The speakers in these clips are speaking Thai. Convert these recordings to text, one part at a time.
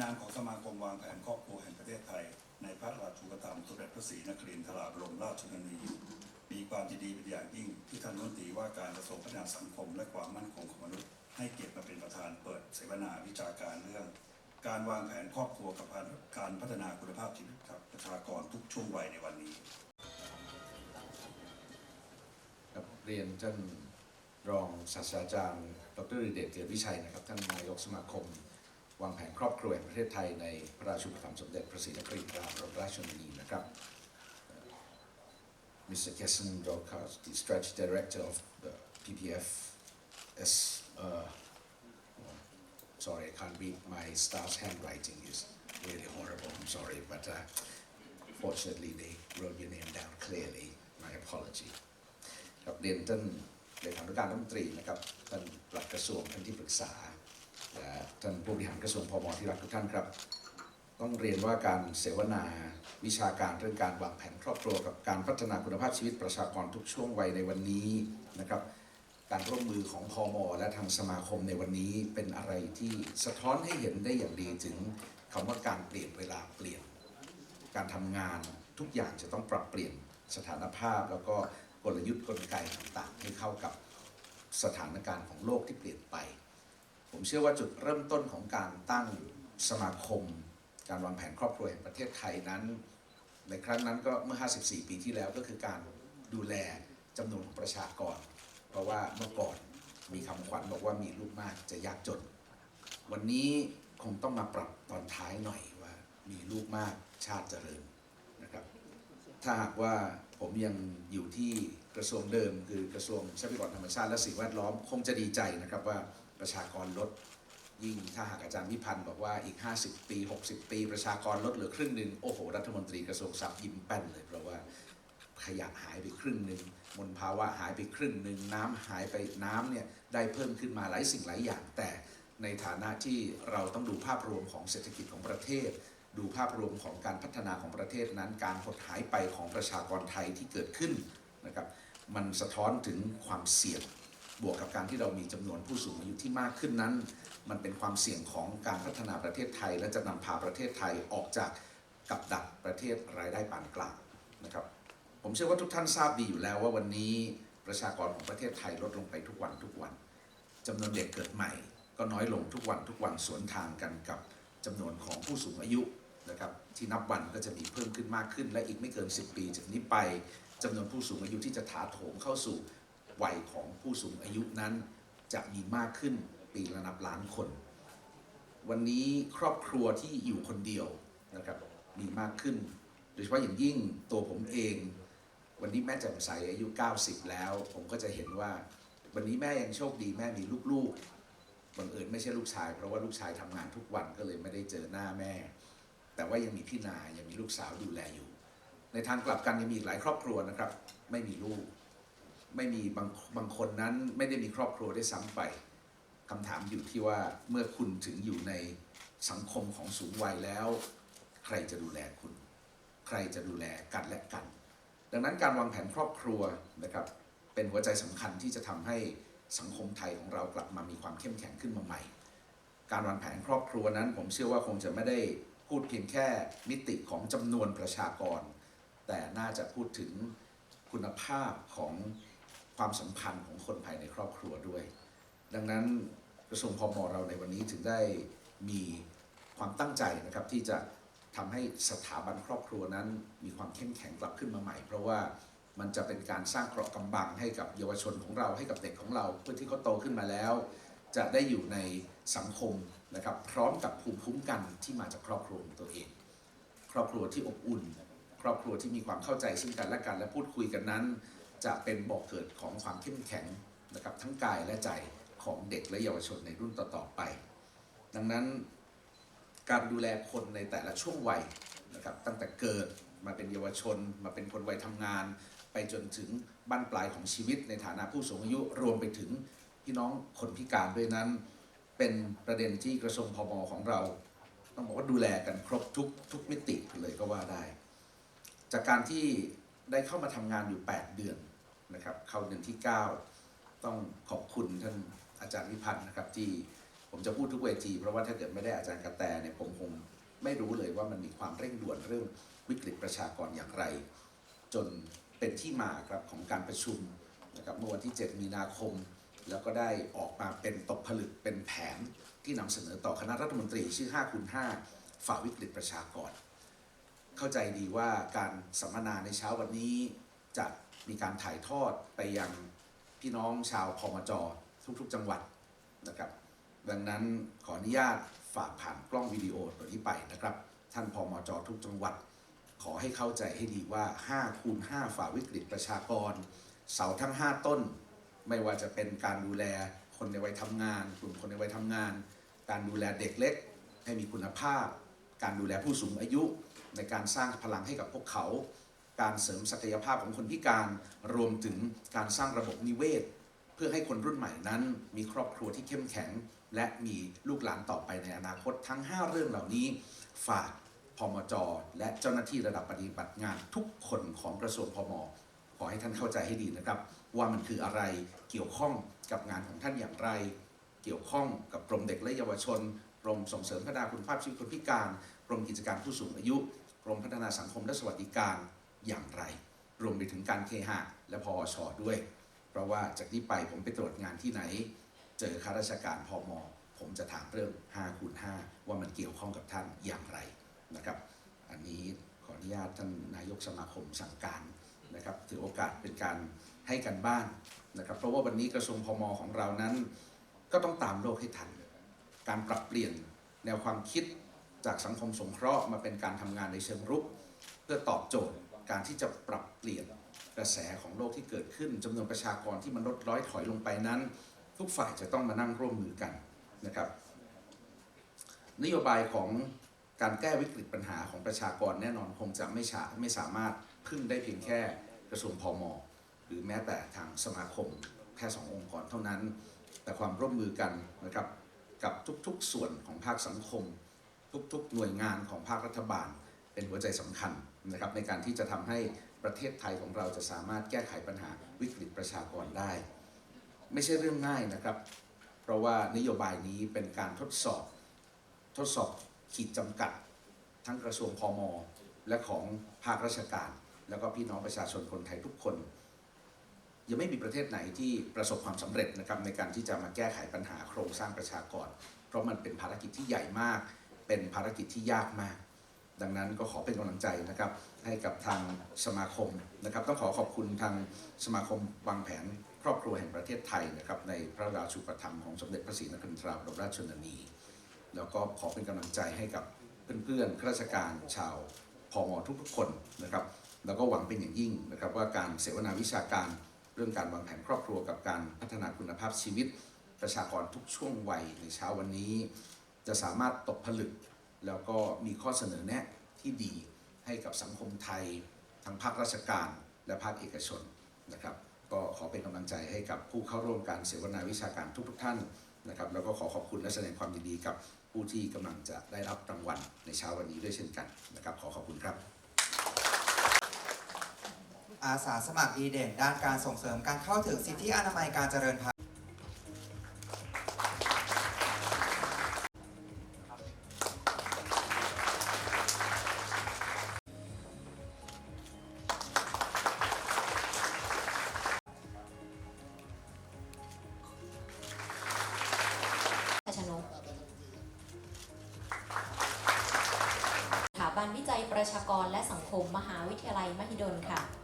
นามของสมาคมวางแผนครอบครัวแห่งประเทศไทย ในพระราชูปถัมภ์สมเด็จพระศรีนครินทราบรมราชชนนีมีความยินดีเป็นอย่างยิ่งที่ท่านรัฐมนตรีว่าการกระทรวงพัฒนาสังคม และความมั่นคงของมนุษย์ ให้เกียรติมาเป็นประธานเปิดเสวนาวิชาการเรื่อง การวางแผนครอบครัวกับการพัฒนาคุณภาพชีวิตประชากรทุกช่วงวัยในวันนี้ครับเรียนท่านรองศาสตราจารย์ ดริเดชเกียรติวิชัยนะครับท่านนายกสมาคม วางแผนครอบครัวแห่งประเทศไทยในพระราชูปถัมภ์สมเด็จพระศรีนครินทราบรมราชชนนีนะครับ Mr. Kesson Dolkar, the strategy director of the PPF, is uh, sorry, I can't read my staff's handwriting is really horrible. I'm sorry, but uh, fortunately they wrote your name down clearly. My apology. ครับเรียนท่านเลขานุการรัฐมนตรีนะครับท่านปลัดกระทรวงท่านที่ปรึกษา ท่านผู้บริหารกระทรวงพมที่รักทุกท่านครับ ต้องเรียนว่าการเสวนาวิชาการเรื่องการวางแผนครอบครัวกับการพัฒนาคุณภาพชีวิตประชากรทุกช่วงวัยในวันนี้นะครับการร่วมมือของพอมและทางสมาคมในวันนี้เป็นอะไรที่สะท้อนให้เห็นได้อย่างดีถึงคำว่าการเปลี่ยนเวลาเปลี่ยน การทำงานทุกอย่างจะต้องปรับเปลี่ยนสถานภาพ แล้วก็กลยุทธ์กลไกต่างๆ ให้เข้ากับสถานการณ์ของโลกที่เปลี่ยนไป ผมเชื่อว่าจุดเริ่มต้นของการตั้งสมาคม การวางแผนครอบครัวแห่งประเทศไทยนั้น ในครั้งนั้นก็เมื่อ 54 ปีที่แล้วก็คือการดูแลจำนวนของประชากร เพราะว่าเมื่อก่อนมีคำขวัญบอกว่ามีลูกมากจะยากจน วันนี้คงต้องมาปรับตอนท้ายหน่อยว่ามีลูกมากชาติเจริญนะครับ ถ้าหากว่าผมยังอยู่ที่กระทรวงเดิมคือกระทรวงทรัพยากรธรรมชาติและสิ่งแวดล้อมคงจะดีใจนะครับว่า ประชากรลด ยิ่งถ้าหากอาจารย์วิพันธ์บอกว่าอีก 50 ปี 60 ปี ประชากรลดเหลือครึ่งหนึ่งโอ้โห รัฐมนตรีกระทรวงทรัพย์ยิ้มแป้นเลย เพราะว่าขยะหายไปครึ่งหนึ่งมลภาวะหายไปครึ่งหนึ่งน้ำหายไปน้ำเนี่ยได้เพิ่มขึ้นมาหลายสิ่งหลายอย่าง แต่ในฐานะที่เราต้องดูภาพรวมของเศรษฐกิจของประเทศ ดูภาพรวมของการพัฒนาของประเทศนั้น การหดหายไปของประชากรไทยที่เกิดขึ้นนะครับมันสะท้อนถึงความเสี่ยง บวกกับการที่เรามีจำนวนผู้สูงอายุที่มากขึ้นนั้น มันเป็นความเสี่ยงของการพัฒนาประเทศไทย และจะนำพาประเทศไทยออกจากกับดักประเทศรายได้ปานกลางนะครับ ผมเชื่อว่าทุกท่านทราบดีอยู่แล้วว่าวันนี้ประชากรของประเทศไทยลดลงไปทุกวันทุกวันจำนวนเด็กเกิดใหม่ ก็น้อยลงทุกวันทุกวันสวนทางกันกับจำนวนของผู้สูงอายุนะครับที่นับวันก็จะมีเพิ่มขึ้นมากขึ้น และอีกไม่เกิน 10 ปีจากนี้ไปจำนวนผู้สูงอายุที่จะถาโถมเข้าสู่ วัยของผู้สูงอายุนั้น จะมีมากขึ้นปีละนับล้านคน วันนี้ครอบครัวที่อยู่คนเดียวนะครับมีมากขึ้น โดยเฉพาะอย่างยิ่งตัวผมเอง วันนี้แม่แจ่มใสอายุ 90 แล้ว ผมก็จะเห็นว่าวันนี้แม่ยังโชคดีแม่มีลูกๆบังเอิญไม่ใช่ลูกชาย เพราะว่าลูกชายทำงานทุกวันก็เลยไม่ได้เจอหน้าแม่ แต่ว่ายังมีพี่นายังมีลูกสาวดูแลอยู่ ในทางกลับกันยังมีอีกหลายครอบครัวนะครับ ไม่มีลูก ไม่มีบางบางคนนั้นไม่ได้มีครอบครัวได้ซ้ำไปคำถามอยู่ที่ว่าเมื่อคุณถึงอยู่ในสังคมของสูงวัยแล้ว ใครจะดูแลคุณ ใครจะดูแลกันและกัน ดังนั้นการวางแผนครอบครัวนะครับเป็นหัวใจสำคัญที่จะทำให้สังคมไทยของเรากลับมามีความเข้มแข็งขึ้นมาใหม่ การวางแผนครอบครัวนั้น ผมเชื่อว่าคงจะไม่ได้พูดเพียงแค่มิติของจำนวนประชากร แต่น่าจะพูดถึงคุณภาพของ ความสัมพันธ์ของคนภายในครอบครัวด้วย ดังนั้นกระทรวงพมเราในวันนี้ถึงได้มีความตั้งใจนะครับที่จะทำให้สถาบันครอบครัวนั้น มีความเข้มแข็งกลับขึ้นมาใหม่ เพราะว่ามันจะเป็นการสร้างเกราะกำบังให้กับเยาวชนของเราให้กับเด็กของเรา เพื่อที่เขาโตขึ้นมาแล้ว จะได้อยู่ในสังคมนะครับพร้อมกับภูมิคุ้มกันที่มาจากครอบครัวของตัวเอง ครอบครัวที่อบอุ่น ครอบครัวที่มีความเข้าใจซึ่งกันและกันและพูดคุยกันนั้น จะเป็นบอกเกิดของความเข้มแข็งนะครับทั้งกายและใจของเด็กและเยาวชนในรุ่นต่อๆไป ดังนั้นการดูแลคนในแต่ละช่วงวัยนะครับตั้งแต่เกิดมาเป็นเยาวชน มาเป็นคนวัยทำงาน ไปจนถึงบั้นปลายของชีวิตในฐานะผู้สูงอายุรวมไปถึงพี่น้องคนพิการด้วยนั้น เป็นประเด็นที่กระทรวงพมของเรา ต้องบอกว่าดูแลกันครบทุกทุกมิติเลยก็ว่าได้ จากการที่ได้เข้ามาทำงานอยู่ 8 เดือน นะครับเข้าเดือนที่ 9 ต้องขอบคุณท่านอาจารย์วิพัฒน์นะครับที่ผมจะพูดทุกเวที เพราะว่าถ้าเกิดไม่ได้อาจารย์กระแตเนี่ยผมคงไม่รู้เลยว่ามันมีความเร่งด่วนเรื่องวิกฤตประชากรอย่างไร จนเป็นที่มาครับของการประชุมนะครับเมื่อวันที่ 7 มีนาคม แล้วก็ได้ออกมาเป็นตกผลึกเป็นแผนที่นำเสนอต่อคณะรัฐมนตรีชื่อ5คูณ5ฝ่าวิกฤตประชากร เข้าใจดีว่าการสัมมนาในเช้าวันนี้ จะมีการถ่ายทอดไปยังพี่น้องชาวพมจทุกๆ จังหวัดนะครับดังนั้นขออนุญาตฝากผ่านกล้องวิดีโอตัวนี้ไปนะครับ ท่านพมจทุกจังหวัด ขอให้เข้าใจให้ดีว่า5คูณ5ฝ่าวิกฤตประชากร เสาทั้ง 5 ต้น ไม่ว่าจะเป็นการดูแลคนในวัยทำงาน กลุ่มคนในวัยทำงาน การดูแลเด็กเล็ก ให้มีคุณภาพ การดูแลผู้สูงอายุ ในการสร้างพลังให้กับพวกเขา การเสริมศักยภาพของคนพิการ รวมถึงการสร้างระบบนิเวศ เพื่อให้คนรุ่นใหม่นั้น มีครอบครัวที่เข้มแข็ง และมีลูกหลานต่อไปในอนาคตทั้ง 5 เรื่องเหล่านี้ ฝากพมจ และเจ้าหน้าที่ระดับปฏิบัติงานทุกคนของกระทรวงพมขอให้ท่านเข้าใจให้ดีนะครับ ว่ามันคืออะไรเกี่ยวข้องกับงานของท่านอย่างไร เกี่ยวข้องกับกรมเด็กและเยาวชนกรมส่งเสริมพัฒนาคุณภาพชีวิตคนพิการกรมกิจการผู้สูงอายุกรมพัฒนาสังคมและสวัสดิการ อย่างไร รวมไปถึงการเคหะและพอชด้วย เพราะว่าจากนี้ไปผมไปตรวจงานที่ไหน เจอข้าราชการพอมผมจะถามเรื่อง5คูณ5ว่ามันเกี่ยวข้องกับท่านอย่างไรนะครับ อันนี้ขออนุญาตท่านนายกสมาคมสั่งการนะครับถือโอกาสเป็นการให้กันบ้านนะครับ เพราะว่าวันนี้กระทรวงพมของเรานั้น ก็ต้องตามโลกให้ทัน การปรับเปลี่ยนแนวความคิดจากสังคมสงเคราะห์มาเป็นการทำงานในเชิงรุก เพื่อตอบโจทย์ การที่จะปรับเปลี่ยนกระแสของโลกที่เกิดขึ้นจำนวนประชากรที่มันลดร้อยถอยลงไปนั้น ทุกฝ่ายจะต้องมานั่งร่วมมือกันนะครับ นโยบายของการแก้วิกฤตปัญหาของประชากรแน่นอนคงจะไม่ฉาไม่สามารถพึ่งได้เพียงแค่กระทรวงพมหรือแม้แต่ทางสมาคมแค่สององค์กรเท่านั้น แต่ความร่วมมือกันนะครับกับทุกๆส่วนของภาคสังคม ทุกๆ หน่วยงานของภาครัฐบาล เป็นหัวใจสำคัญนะครับในการที่จะทำให้ประเทศไทยของเราจะสามารถแก้ไขปัญหาวิกฤตประชากรได้ ไม่ใช่เรื่องง่ายนะครับ เพราะว่านโยบายนี้เป็นการทดสอบ ทดสอบขีดจำกัด ทั้งกระทรวงพมและของภาคราชการ แล้วก็พี่น้องประชาชนคนไทยทุกคน ยังไม่มีประเทศไหนที่ประสบความสำเร็จนะครับในการที่จะมาแก้ไขปัญหาโครงสร้างประชากร เพราะมันเป็นภารกิจที่ใหญ่มาก เป็นภารกิจที่ยากมาก ดังนั้นก็ขอเป็นกำลังใจนะครับให้กับทางสมาคมนะครับ ต้องขอขอบคุณทางสมาคมวางแผนครอบครัวแห่งประเทศไทยนะครับ ในพระราชูปถัมภ์ของสมเด็จพระศรีนครินทราบรมราชชนนี แล้วก็ขอเป็นกำลังใจให้กับเพื่อนๆข้าราชการชาวพมอทุกๆคนนะครับ แล้วก็หวังเป็นอย่างยิ่งนะครับว่าการเสวนาวิชาการเรื่องการวางแผนครอบครัวกับการพัฒนาคุณภาพชีวิต ประชากรทุกช่วงวัยในเช้าวันนี้ จะสามารถตกผลึก แล้วก็มีข้อเสนอแนะที่ดีให้กับสังคมไทย ทั้งภาคราชการและภาคเอกชนนะครับ ก็ขอเป็นกำลังใจให้กับผู้เข้าร่วมการเสวนาวิชาการทุกๆท่านนะครับ แล้วก็ขอขอบคุณและแสดงความยินดีกับผู้ที่กำลังจะได้รับรางวัลในเช้าวันนี้ด้วยเช่นกันนะครับ ขอขอบคุณครับ อาสาสมัครดีเด่น ด้านการส่งเสริมการเข้าถึงสิทธิอนามัยการเจริญพันธุ์ บันวิจัยประชากรและสังคมมหาวิทยาลัยมหิดลค่ะ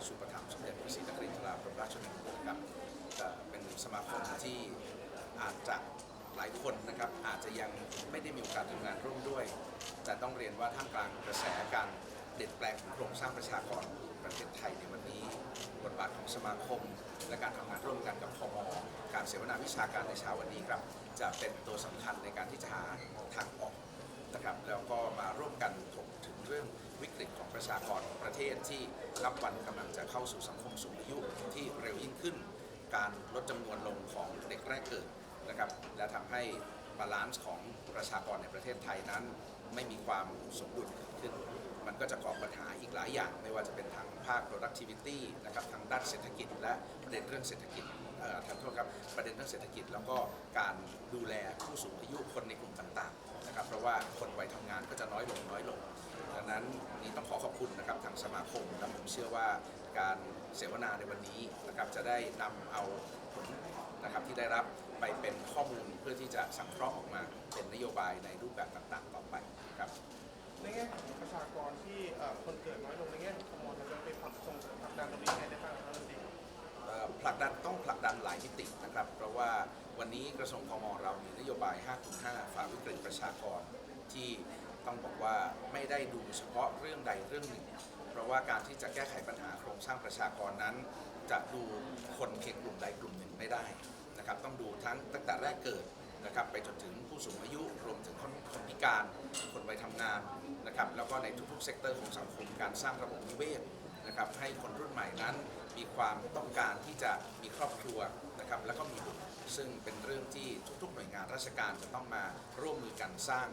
พระราชูปถัมสมเด็จพระศรีนครินทราบรมราชชนนีครับเป็นสมาคมที่อาจจะหลายคนนะครับอาจจะยังไม่ได้มีโอกาสทำงานร่วมด้วย แต่ต้องเรียนว่าท่ามกลางกระแสการเปลี่ยนแปลงของโครงสร้างประชากรประเทศไทยในวันนี้บทบาทของสมาคม และการทำงานร่วมกันกับพมการเสวนาวิชาการในเช้าวันนี้ครับจะเป็นตัวสำคัญในการที่จะหาทางออกนะครับแล้วก็มาร่วมกันถกถึงเรื่อง วิกฤตของประชากรของประเทศที่รับวันกำลังจะเข้าสู่สังคมสูงอายุที่เร็วยิ่งขึ้น การลดจำนวนลงของเด็กแรกเกิดนะครับและทำให้บาลานซ์ของประชากรในประเทศไทยนั้น ไม่มีความสมดุลเกิดขึ้น มันก็จะก่อปัญหาอีกหลายอย่าง ไม่ว่าจะเป็นทางภาค productivity นะครับทางด้านเศรษฐกิจ และประเด็นเรื่องเศรษฐกิจเอ่อทานโทษครับประเด็นเรื่องเศรษฐกิจ แล้วก็การดูแลผู้สูงอายุคนในกลุ่มต่างๆ นะครับเพราะว่าคนวัยทำงานก็จะน้อยลงน้อยลงดังนั้นวันนี้ต้องขอขอบคุณนะครับทางสมาคมและผมเชื่อว่าการเสวนาในวันนี้นะครับจะได้นำเอาผลนะครับที่ได้รับไปเป็นข้อมูลเพื่อที่จะสังเคราะห์ออกมาเป็นนโยบายในรูปแบบต่างๆ ต่อไปครับในแง่ของประชากรที่เอ่อคนเกิดน้อยลงในแง่ของคอมมอนเราจะไปผลักส่งเสริมผลักดันตรงนี้ยังไงได้บ้างครับท่านรัฐมนตรีเอ่อผลักดันต้องผลักดันห ลายมิตินะครับ เพราะว่าวันนี้กระทรวงพมเรามีนโยบาย5.5ฝ่าวิกฤตประชากร ที่ต้องบอกว่าไม่ได้ดูเฉพาะเรื่องใดเรื่องหนึ่ง เพราะว่าการที่จะแก้ไขปัญหาโครงสร้างประชากรนั้น จะดูคนเพียงกลุ่มใดกลุ่มหนึ่งไม่ได้นะครับ ต้องดูทั้งตั้งแต่แรกเกิดนะครับไปจนถึงผู้สูงอายุรวมถึงคนคนพิการ คนวัยทำงานนะครับแล้วก็ในทุกๆเซกเตอร์ของสังคมการสร้างระบบนิเวศ นะครับให้คนรุ่นใหม่นั้นมีความต้องการที่จะมีครอบครัวนะครับแล้วก็มีบุตรซึ่งเป็นเรื่องที่ทุกๆ หน่วยงานราชการจะต้องมาร่วมมือกันสร้าง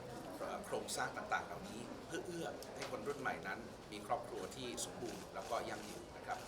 โครงสร้างต่างๆ เหล่านี้ เพื่อเอื้อให้คนรุ่นใหม่นั้น มีครอบครัวที่สมบูรณ์แล้วก็ยั่งยืนนะครับ